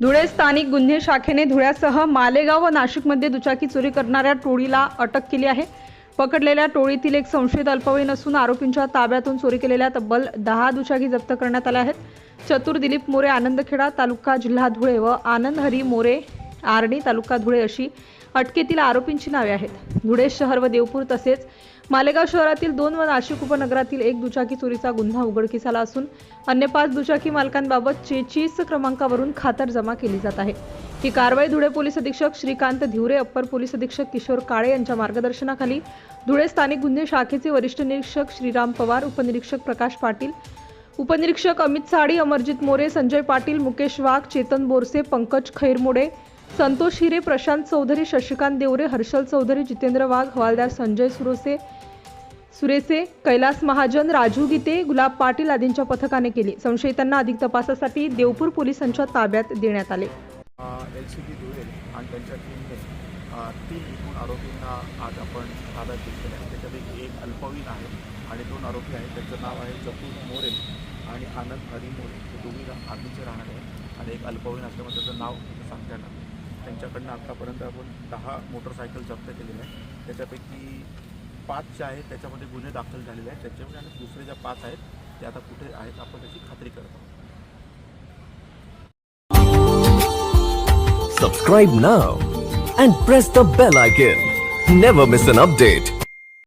धुळे स्थानिक गुन्हे शाखेने धुळ्यासह मालेगाव व नाशिकमध्ये दुचाकी चोरी करणाऱ्या टोळीला अटक केली आहे. पकडलेल्या टोळीतील एक संशयित अल्पवयीन असून आरोपींच्या ताब्यातून चोरी केलेल्या तब्बल दहा दुचाकी जप्त करण्यात आल्या आहेत. चतुर दिलीप मोरे आनंदखेडा तालुका जिल्हा धुळे व आनंद हरी मोरे आर्णी तालुका धुळे अशी अटकेतील आरोपींची नावे आहेत. धुळे शहर व देवपूर तसेच मालेगाव शहरातील दोन व नाशिक उपनगरातील एक दुचाकी चोरीचा गुन्हा उघडकीस आला असून अन्य पाच दुचाकी मालकांबाबत चेचीस क्रमांकावरून खातर जमा केली जात आहे. ही कारवाई धुळे पोलीस अधीक्षक श्रीकांत धिवरे अप्पर पोलीस अधीक्षक किशोर काळे यांच्या मार्गदर्शनाखाली धुळे स्थानिक गुन्हे शाखेचे वरिष्ठ निरीक्षक श्रीराम पवार उपनिरीक्षक प्रकाश पाटील उपनिरीक्षक अमित साडी अमरजित मोरे संजय पाटील मुकेश वाघ चेतन बोरसे पंकज खैरमोडे संतोष हिरे प्रशांत चौधरी शशिकांत देवरे हर्षल चौधरी जितेंद्र वाघ हवालदार संजय सुरोसे सुरेसे कैलास महाजन राजू गीते गुलाब पाटील आदींच्या पथकाने केली. संशयितांना अधिक तपासासाठी देवपूर पोलिसांच्या ताब्यात देण्यात आले. एल सी बी धुळे आणि त्यांच्या टीमने तीन एकूण आरोपींना आज आपण ताब्यात घेतलेले आहे. त्याच्यापैकी एक अल्पवयीन आहे आणि दोन आरोपी आहेत. त्यांचं नाव आहे चतुर मोरे आणि आनंद हरी मोरे हे दोन्ही आर्मीचे राहणारे आहेत आणि एक अल्पवयीन असल्यामुळे त्याचं नाव सांगता येणार नाही. त्यांच्याकडनं आत्तापर्यंत आपण दहा मोटरसायकल जप्त केलेल्या आहेत त्याच्यापैकी पाच ज्या आहेत त्याच्यामध्ये गुन्हे दाखल झालेले आहेत त्याच्यामध्ये आणि दुसरे ज्या पाच आहेत ते आता कुठे आहेत आपण त्याची खात्री करत आहोत Subscribe now and press the bell icon. Never miss an update.